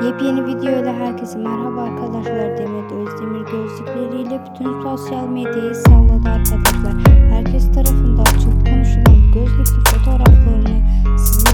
Yepyeni video ile herkese merhaba arkadaşlar. Demet Özdemir gözlükleriyle bütün sosyal medyayı salladı arkadaşlar. Herkes tarafından çok konuşulan gözlüklü fotoğraflarını sizler